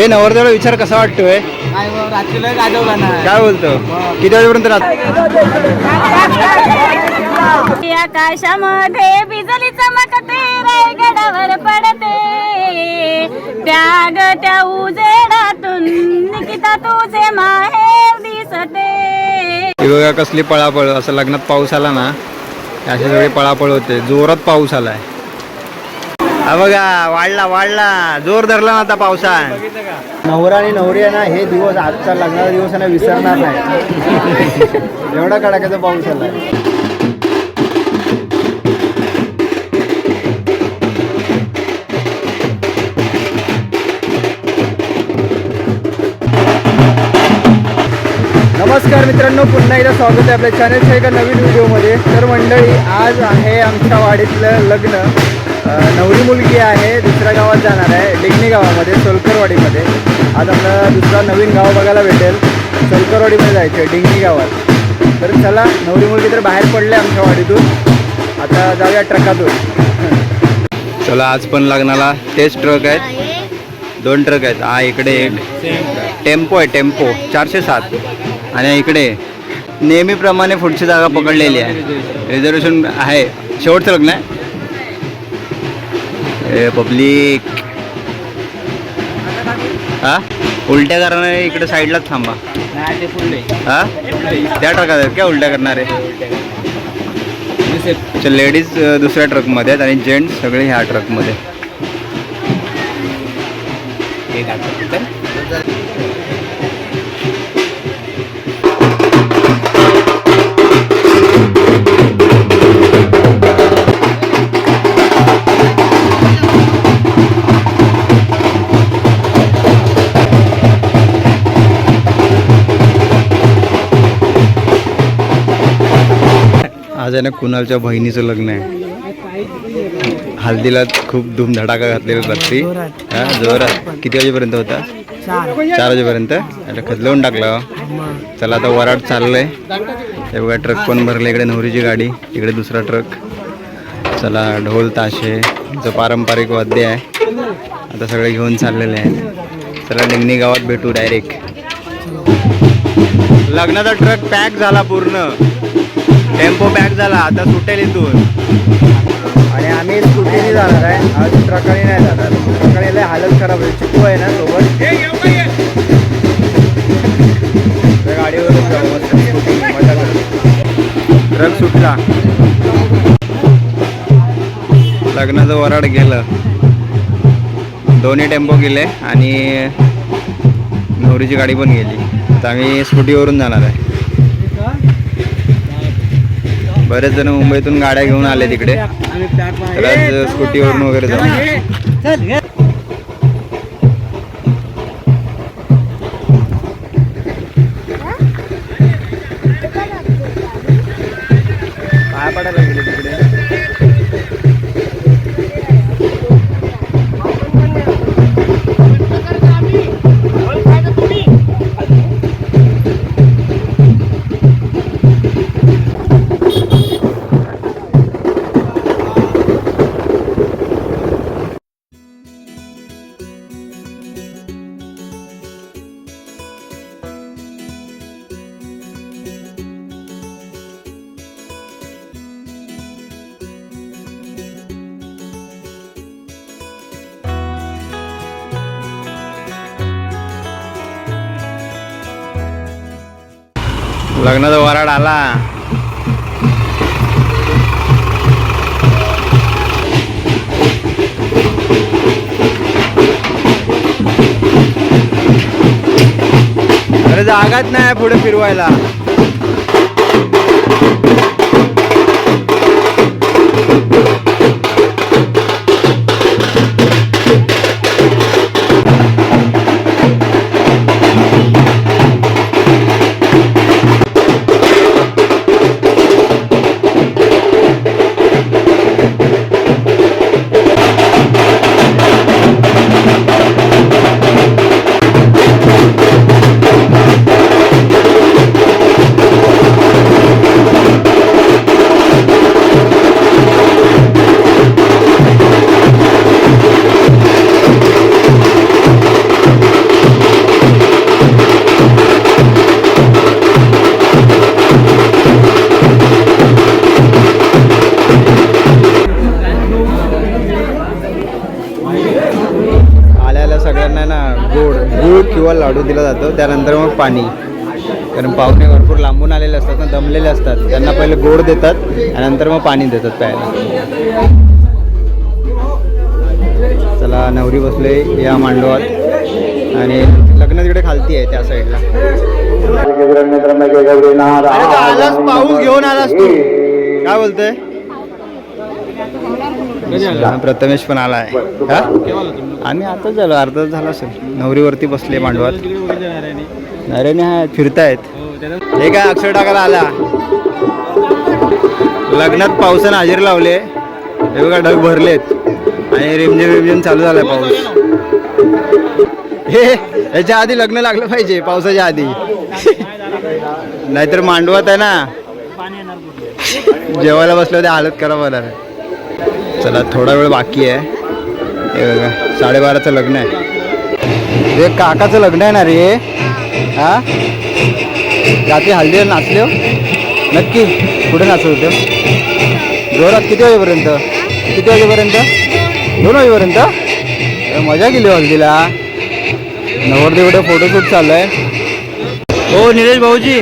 हे नवरदेवाला विचार कसा वाटतोय? काय गाजवला ना काय बोलतो? किती वाजेपर्यंत राहत आकाशामध्ये बिजली चमकते रायगडावर पडते. त्याग त्या उजेडातून निकिता तुझे माहेर दिसते. ही बघा कसली पळापळ असं लग्नात पाऊस आला ना अशी सगळी पळापळ होते. जोरात पाऊस आलाय. हा बघा वाढला वाढला. जोर धरला ना आता पावसा नवरा आणि नवरी आहे ना हे दिवस आजचा लग्नाचा दिवस आहे ना विसरणार नाही. एवढा कडाक्याचा पाऊस आला. नमस्कार मित्रांनो पुन्हा एकदा स्वागत आहे आपल्या चॅनलच्या एका नवीन व्हिडिओमध्ये तर मंडळी आज आहे आमच्या वाडीतलं लग्न. नवरी मुलगी आहे दुसऱ्या गावात जाणार आहे डिग्नी गावामध्ये सोलकरवाडीमध्ये. आज आपल्याला दुसरा नवीन गाव बघायला भेटेल सोलकरवाडीमध्ये जायचं आहे डिंगणी गावात. तर चला नवरी मुलगी तर बाहेर पडले आमच्या वाडीतून. आता जाऊया ट्रकातून. चला आज पण लग्नाला तेच ट्रक आहेत. दोन ट्रक आहेत. हा इकडे एक. टेम्पो आहे टेम्पो. चारशे सात. आणि इकडे नेहमीप्रमाणे पुढची जागा पकडलेली आहे. रिझर्वेशन आहे. शेवटचं लग्न आहे. ए पब्लिक. हा? उलट्या करणारे इकडे साईडलाच थांबा. नाही ते फुलले. हा? त्या ट्रकात आहेत काय उलट्या करणारे? लेडीज दुसऱ्या ट्रकमध्ये आहेत आणि जेंट्स सगळे ह्या ट्रकमध्ये. आज आहे ना कुणालच्या बहिणीचं लग्न आहे. हल्दीला खूप धूमधडाका घातलेला रात्री. हा जोरात. किती वाजेपर्यंत होता? चार वाजेपर्यंत. आता खदलवून टाकलं. चला आता वराड चाललंय. हे बघा ट्रक पण भरले. इकडे नवरीची गाडी इकडे दुसरा ट्रक. चला ढोल ताशे. जो पारंपरिक वाद्य आहे आता सगळे घेऊन चाललेले आहेत. चला निंगणी गावात भेटू डायरेक्ट लग्नाचा ट्रक पॅक झाला पूर्ण. टेम्पो पॅक झाला आता सुटेल इथून. आणि आम्ही स्कूटीने जाणार आहे. आज ट्रकाने नाही जाणार. ट्रकाने लय हालत खराब आहे. चिकू आहे ना सोबत? तर गाडीवरून ट्रक सुटला. लग्नाचं वराड गेलं. दोन्ही टेम्पो गेले आणि नवरीची गाडी पण गेली. आता आम्ही स्कूटीवरून जाणार आहे. बरेच जण मुंबईतून गाड्या घेऊन आले तिकडे. तर आज स्कूटीवरून वगैरे जाऊ. लग्नाचा वराड आला. अरे जागाच नाही पुढे फिरवायला. पाणी. कारण पाहुणे भरपूर लांबून आलेले असतात ना दमलेले असतात. त्यांना पहिले गोड देतात आणि नंतर मग पाणी देतात प्यायला. चला नवरी बसले या मांडवात. आणि लग्न तिकडे खालती आहे त्या साईडला आलास पाऊस घेऊन आलास तू. काय बोलतोय? प्रथमेश पण आला आहे आम्ही आताच झालो अर्धा झाला असेल. नवरीवरती बसले मांडवात. नारायणी हा फिरतायत. हे काय अक्षर टाकायला आला? लग्नात पावसानं हजेरी लावले. हे बघा ढग भरलेत. आणि रिमझिम रिमझिम चालू झालाय पाऊस. हे याच्या आधी लग्न लागलं पाहिजे पावसाच्या आधी. नाहीतर मांडवात आहे ना. जेवायला बसलं होते हालत करा आहे. चला थोडा वेळ बाकी आहे. हे बघा साडेबाराचं लग्न आहे. हे काकाचं लग्न आहे ना रे? हा? रात्री हल्ली नाचले हो? नक्की. कुठे नाचत होते? जोरात किती वाजेपर्यंत? किती वाजेपर्यंत? दोन वाजेपर्यंत? मजा केली हो हल्दीला नवरदेवडे फोटोशूट चालू आहे. हो निलेश भाऊजी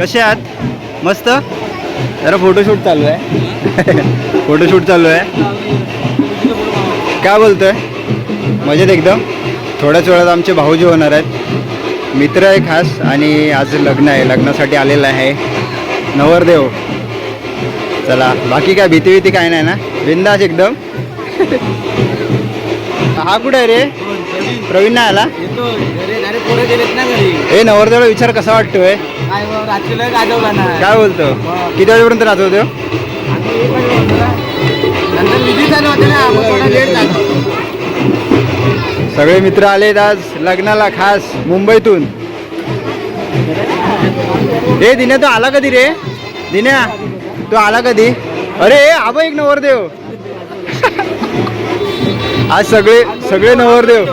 कसे आहात? मस्त? जरा फोटोशूट चालू आहे. फोटोशूट चालू आहे. काय बोलतोय? मजेत एकदम? थोड्याच वेळात आमचे भाऊजी होणार आहेत. मित्र आहे खास आणि आज लग्न आहे. लग्नासाठी आलेलं आहे. नवरदेव. चला बाकी काय भीती भीती काय नाही ना? बिंदास एकदम. हा कुठे रे? प्रवीण नाही आला? ए नवरदेवला विचार कसा वाटतोय? काय बोलतो? किती वाजेपर्यंत राहतो आम्ही सगळे मित्र आलेत आज लग्नाला खास मुंबईतून. ए दिन्या तो आला कधी रे? दिन्या तो आला कधी? अरे आबा एक नवरदेव. आज सगळे सगळे नवरदेव.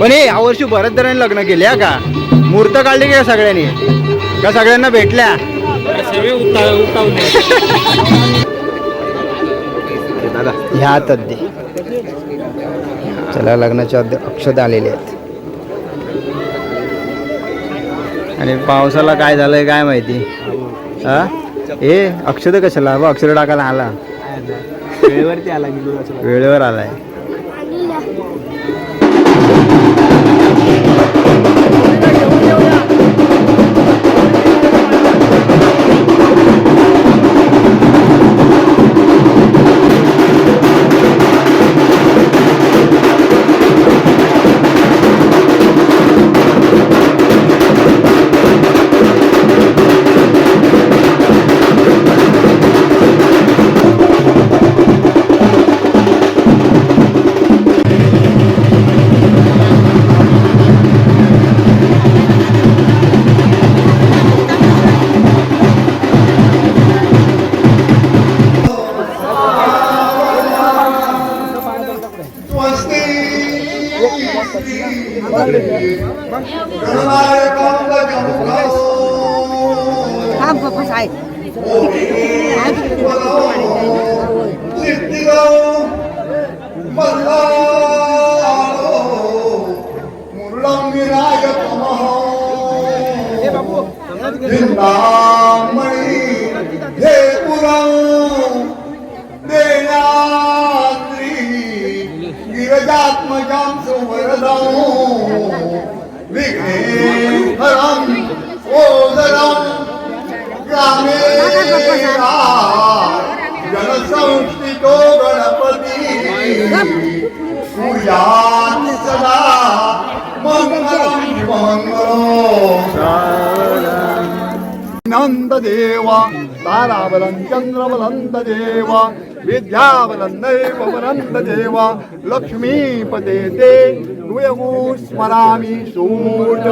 पण हे यावर्षी बऱ्याच जणांनी लग्न केले हा का? मुहूर्त काढले का सगळ्यांनी? का सगळ्यांना भेटल्या? ह्या हातात चला लग्नाच्या अक्षता आलेले आहेत. आणि पावसाला काय झालंय काय माहिती? हा? ए अक्षत कशाला? बा अक्षर टाकायला आला वेळेवरती आला मी दुधाचा वेळेवर आलाय चिंतामणी हे पुरं देण्यात्री गिरजात्मजां सुवरदं विघ्नेश्वरं ओदरं ग्रामे जनसंस्थितो गणपती पूजात् सदा मङ्गलं मङ्गलम् नंद देवा ताराबलं चंद्रबलंत देवा विद्याबलं दैवबलंत देवा लक्ष्मीपते ते नुयगु स्मरामि सूर्य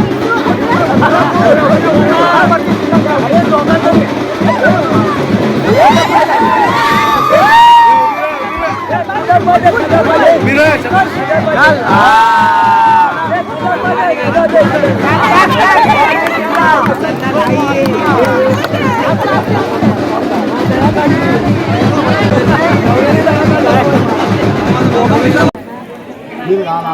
మీరు రానా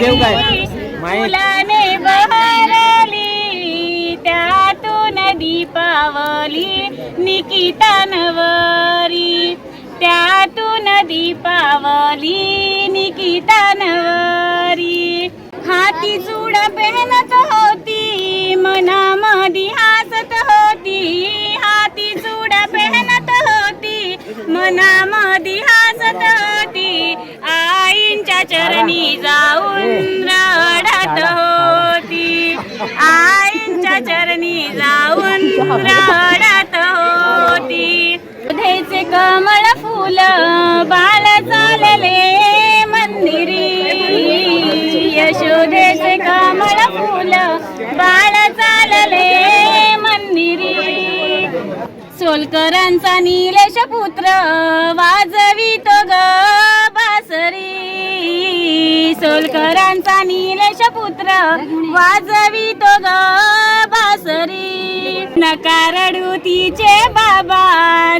देव काय? फुलाने बहरली त्यातून दीपावली निकिता नवरी त्यातून दीपावली निकिता नवरी हाती चूड पेहनत होती मनामधी हसत होती. हाती चूड पेहनत होती मनामधी हसत होती तुझ्या चरणी जाऊन रडत होती. आईच्या चरणी जाऊन रडत होती. धेचे कमळ फुल बाळ चालले मंदिरी. यशोदेचे कमळ फुल बाळ चालले मंदिरी. सोलकरांचा निलेश पुत्र वाजवी तो ग. श्री सोलकरांचा निलेश पुत्र वाजवितो ग बासरी. नकारडू तिचे बाबा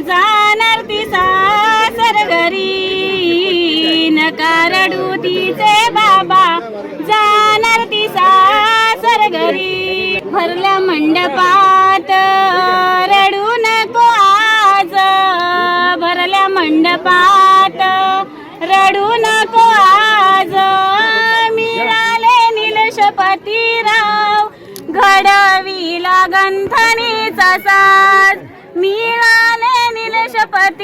जाणार ती सासर घरी नकारडू तिचे बाबा जाणार ती सासर घरी भरल्या मंडपात रडू नको आज. भरल्या मंडपात रडू नको निलशपतीराव घडविला गंथणीचा साज मिळाले निलशपतीराव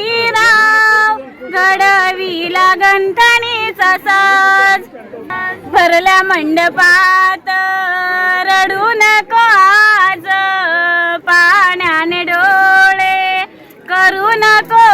घडविला गंथणीचा साज भरल्या मंडपात रडू नको आज पाण्याने डोळे करू नको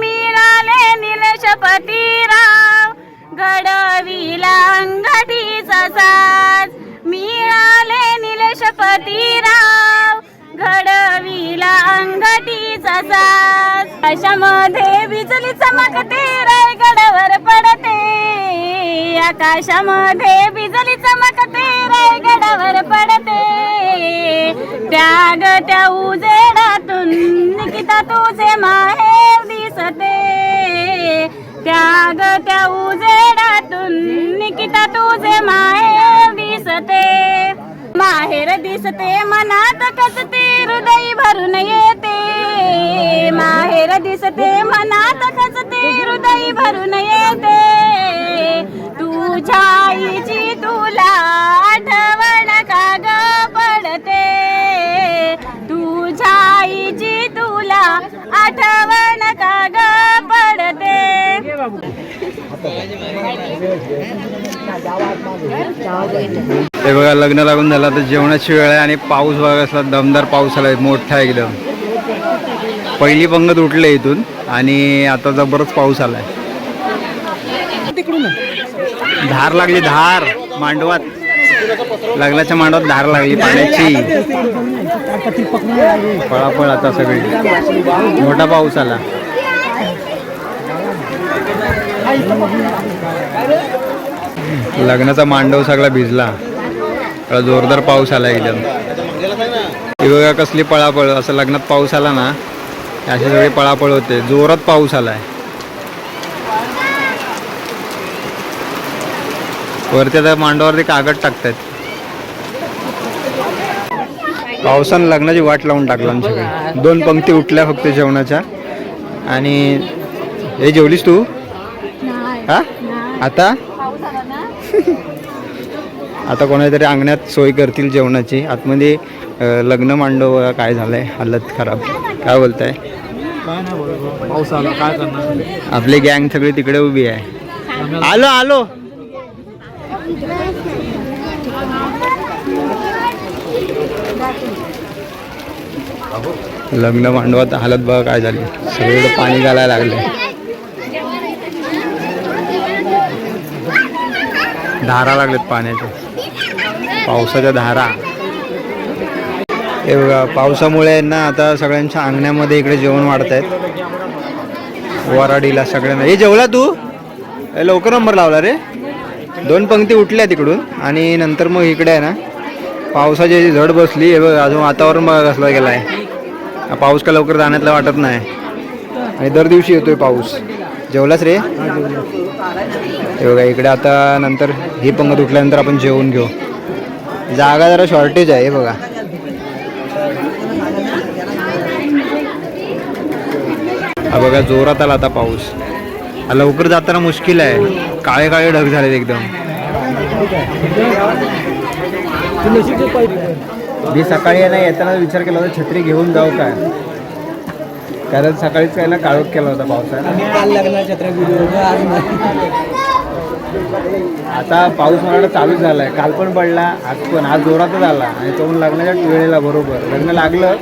मिळाले निलशपतीराव घडविला अंगठीचा साज. मिळाले निलशपतीराव घडविला अंगठीचा साज. आकाशामध्ये बिजली चमकते रायगडावर पडते. आकाशामध्ये बिजली चमकते रायगडावर पडते. त्याग त्या उजेडातून निकिता तुझे माहेर दिसते. त्याग त्या उजेडातून निकिता तुझे माहेर दिसते. माहेर दिसते मनात कसते हृदय भरून येते. माहेर दिसते मनात कसते हृदय भरून येते. तुझ्या आईची तुला आठवण का पडते? तुझ्या आईची तुला आठवण का पडते? पडते हे बघा लग्न लागून झालं. तर जेवणाची वेळ आहे आणि पाऊस बघा कसला दमदार पाऊस आलाय. मोठा एकदम. पहिली पंगत उठले इथून आणि आता जबरच पाऊस आलाय. धार लागली धार. मांडवात. लग्नाच्या मांडवात धार लागली पाण्याची. पळापळ आता सगळी. मोठा पाऊस आला. लग्नाचा मांडव सगळा भिजला. जोरदार पाऊस आला एकदम बघा कसली पळापळ असं लग्नात पाऊस आला ना अशी सगळी पळापळ होते. जोरात पाऊस आलाय. वरती आता मांडवावरती कागद टाकतात पावसानं लग्नाची वाट लावून टाकला आमच्याकडे. दोन पंक्ती उठल्या फक्त जेवणाच्या. आणि हे जेवलीस तू? हा? आता? आता कोणातरी अंगणात सोय करतील जेवणाची. आतमध्ये लग्न मांडव काय झालंय? हालत खराब. काय बोलताय? पाऊस आला काय करणार? आपली गँग सगळी तिकडे उभी आहे. आलो आलो. लग्न मांडवात हालत बघा काय झाली. सगळीकडे पाणी घालायला लागले धारा लागलेत पाण्याच्या पावसाच्या धारा. हे बघा पावसामुळे ना आता सगळ्यांच्या अंगण्यामध्ये इकडे जेवण वाढत आहेत वराडीला सगळ्यांना. हे जेवला तू? ए, लवकर नंबर लावला रे. दोन पंक्ती उठल्या तिकडून आणि नंतर मग इकडे आहे ना. पावसाची झड बसली हे बघ अजून वातावरण बघा कसला गेला आहे पाऊस का लवकर जाण्यातला वाटत नाही. आणि दर दिवशी येतोय पाऊस. जेवलाच रे? हे बघा इकडे आता नंतर ही पंगत उठल्यानंतर आपण जेवून घेऊ. जागा जरा शॉर्टेज आहे हे बघा. हा बघा जोरात आला आता पाऊस. हा लवकर जाताना मुश्किल आहे. काळे काळे ढग झालेत एकदम. मी सकाळी येताना विचार केला होता छत्री घेऊन जाऊ काय? कारण सकाळीच काय ना काळोख केला होता पावसाने काल आज आता पाऊस मला चालूच झालाय. काल पण पडला आज पण आज जोरातच आला. आणि तो लग्नाच्या वेळेला बरोबर. लग्न लागलं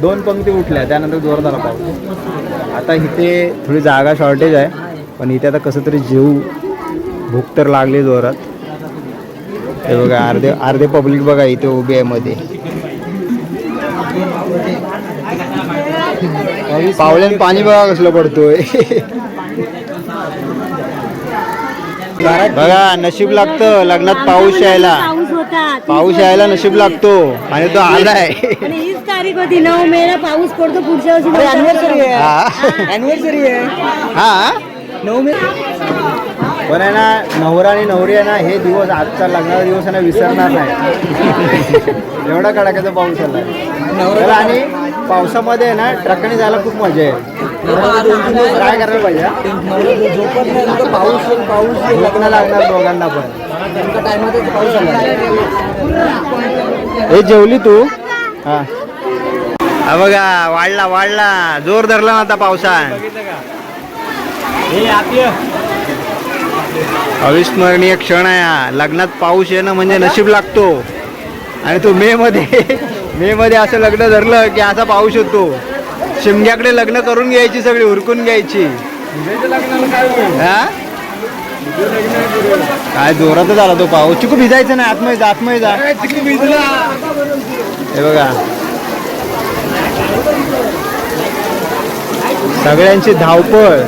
दोन पंक्ती उठल्या त्यानंतर जोरात आला पाऊस. आता इथे थोडी जागा शॉर्टेज आहे पण इथे आता कसं तरी जेऊ. भूक तर लागली जोरात. हे बघा अर्धे अर्धे पब्लिक बघा इथे उभी आहे मध्ये. पावल्यान पाणी बघा कसलं पडतोय. बघा नशीब लागतं लग्नात पाऊस यायला. पाऊस होता पाऊस यायला नशीब लागतो आणि तो आलाय. आणि हीच तारीख होती नऊ मेला पाऊस पडतो पुढच्या वर्षी अॅनिव्हर्सरी आहे. हा. अॅनिव्हर्सरी आहे. हा? नऊ मे पण आहे ना नवरा आणि नवरी आहे ना हे दिवस आजचा लग्नाचा दिवस आहे ना विसरणार नाही. एवढा कडाक्याचा पाऊस आलाय. तर आणि पावसामध्ये ना ट्रकने जायला खूप मजा आहे. काय करायला पाहिजे? झोपत नाही तिथं पाऊस. लग्न लागणार दोघांना पण. नेमका टायमातच पाऊस आला. हे जेवली तू? हा. बघा वाढला वाढला. जोर धरला ना आता पावसात अविस्मरणीय क्षण आहे हा. लग्नात पाऊस येणं म्हणजे नशीब लागतो. आणि तू मे मध्ये मे मध्ये असं लग्न धरलं की असा पाऊस येतो. शिमग्याकडे लग्न करून घ्यायची सगळी उरकून घ्यायची. हा? काय जोरातच आला तो पाऊस. चिकू भिजायचं नाही आतमध्ये जा आतमध्ये जा. हे बघा. सगळ्यांची धावपळ.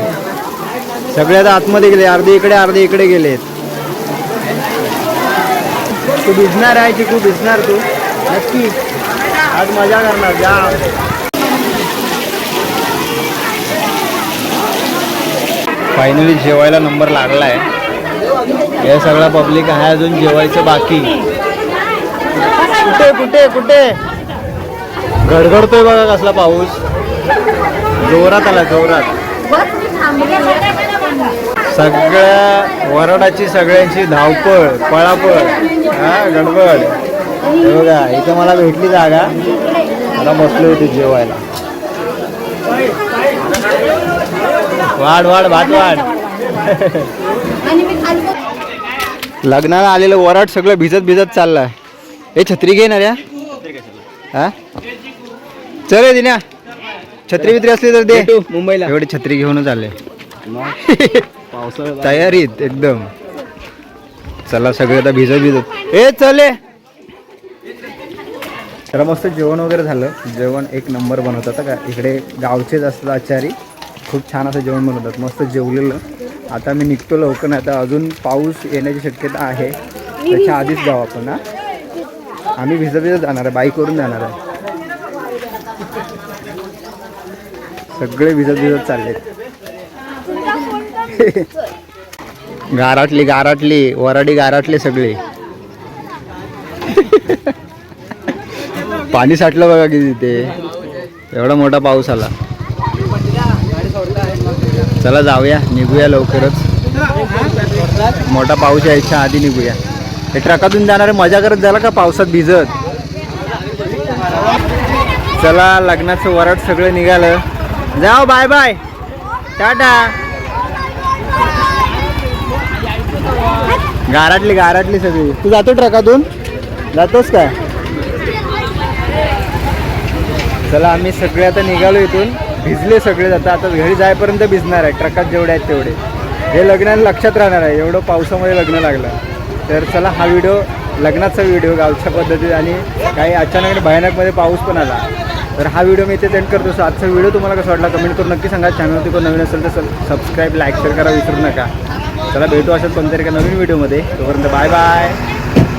सगळे आता आतमध्ये गेले अर्धे इकडे अर्धे इकडे गेलेत तू भिजणार आहे चिकू भिजणार तू. नक्की. आज मजा करणार जा. फायनली जेवायला नंबर लागला आहे हे सगळा पब्लिक आहे अजून जेवायचं बाकी. कुठे कुठे कुठे? गडगडतोय बघा कसला पाऊस. जोरात आला जोरात. सगळ्या वरडाची सगळ्यांची धावपळ पळापळ. हा गडबड. हे बघा इथं मला भेटली जागा. मला बसलो होते जेवायला. वाढ वाढ भात वाढ. लग्नाला आलेलं वराट सगळं भिजत भिजत चाललाय. हे छत्री घेणार या हा? चल रे दिन्या. छत्री बित्री असली तर दे. मुंबईला. एवढी छत्री घेऊनच आले. तयारीत एकदम. चला सगळे आता भिजत भिजत. ए चले तर मस्त जेवण वगैरे झालं. जेवण एक नंबर बनवतात का? इकडे गावचेच असतात आचारी. खूप छान असं जेवण बनवतात मस्त जेवलेलं. आता मी निघतो लवकर नाही आता अजून पाऊस येण्याची शक्यता आहे. त्याच्या आधीच जाऊ आपण हा? आम्ही भिजत भिजत जाणार आहे. बाईकवरून जाणार आहे. सगळे भिजत भिजत चाललेत गाराटली गाराटली. वराडी गाराटली सगळी. पाणी साठलं बघा किती ते. एवढा मोठा पाऊस आला. चला जाऊया निघूया लवकरच. मोठा पाऊस यायच्या आधी निघूया. हे ट्रकातून जाणारे मजा करत झाला का पावसात भिजत? चला लग्नाचं वराट सगळं निघालं. जाओ बाय बाय टाटा. गारातली गारातली सगळी. तू जातो ट्रकातून? जातोस काय चला आम्ही सगळे आता निघालो इथून. भिजले सगळे जाता आता घरी जायपर्यंत भिजणार आहे. ट्रकात जेवढे आहेत तेवढे. हे लग्नाला लक्षात राहणार आहे. एवढं पावसामध्ये लग्न लागलं. तर चला हा व्हिडिओ लग्नाचा व्हिडिओ गावच्या पद्धतीत आणि काही अचानक भयानकमध्ये पाऊस पण आला. तर हा व्हिडिओ मी इथे सेंड करतो. सो आजचा व्हिडिओ तुम्हाला कसा वाटला कमेंट करून नक्की सांगा. चॅनलवरती कोण नवीन असेल तर सबस्क्राईब लाईक शेअर करा विसरू नका. चला भेटू असेल कोणत्या एका नवीन व्हिडिओमध्ये. तोपर्यंत बाय बाय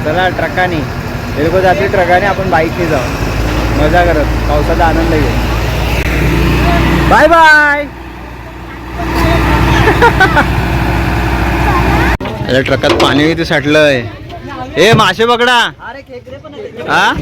चला ट्रकाने. हे लोक जाते ट्रकाने आपण बाईकने जाऊ. मजा करत. पावसाचा आनंद घेऊ बाय बाय अरे ट्रकात पाणी किती साठलंय. ए मासे पकडा. हा?